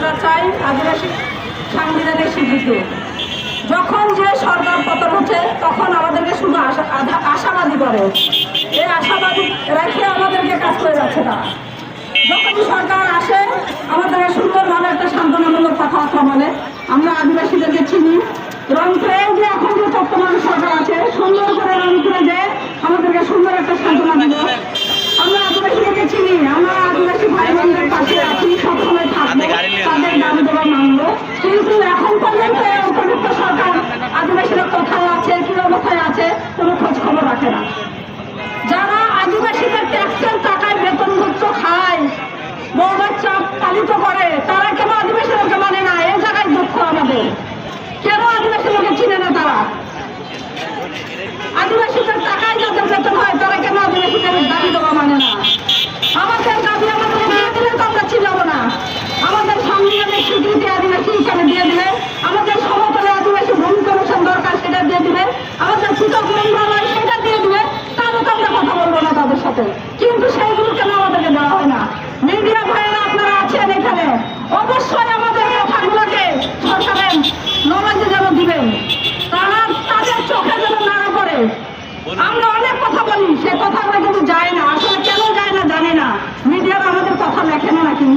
আমরা চাই আদিবাসী সাংবিধানিক স্বীকৃতি যখন যে সরকার পতন হচ্ছে, তখন আমাদেরকে শুধু আশা আশাবাদী করে। এই আশাবাদী রেখে আমাদেরকে কাজ করে যাচ্ছে তারা। যখন সরকার আসে আমাদেরকে সুন্দরভাবে একটা সান্ত্বনামূলক কথাবার্তা বলে। আমরা আদিবাসীদেরকে চিনি। রংপুরে যে এখন যে চট্টগ্রাম পালিত করে, তারা কেন আদিবাসী লোককে মানে না? এই জায়গায় দুঃখ আমাদের। কেন আদিবাসী লোকে চিনে না তারা? আদিবাসীদের টাকায় যাদের বেতন হয়, তারা কেন আদিবাসীদের দাবি দেওয়া মানে না? আমাদের দাবি আমাদের দিয়ে দিলে তো আমরা চিনাব না। আমাদের সংবিধানের স্বীকৃতি আদিবাসী হিসাবে দিয়ে দিলে, আমাদের সমতলে আদিবাসী ভূমি কমিশন দরকার, সেটা দিয়ে দিবে আমাদের পৃথক মন্ত্রণালয় সেটা দিয়ে দিবে তাহলে তো আমরা কথা বলব না তাদের সাথে। কি দিবেন। তারা তাদের চোখে যেন না করে আমরা অনেক কথা বলি সে কথা আমরা কিন্তু যায় না। আসলে কেন যায় না জানি না। মিডিয়ার আমাদের কথা লেখে না নাকি?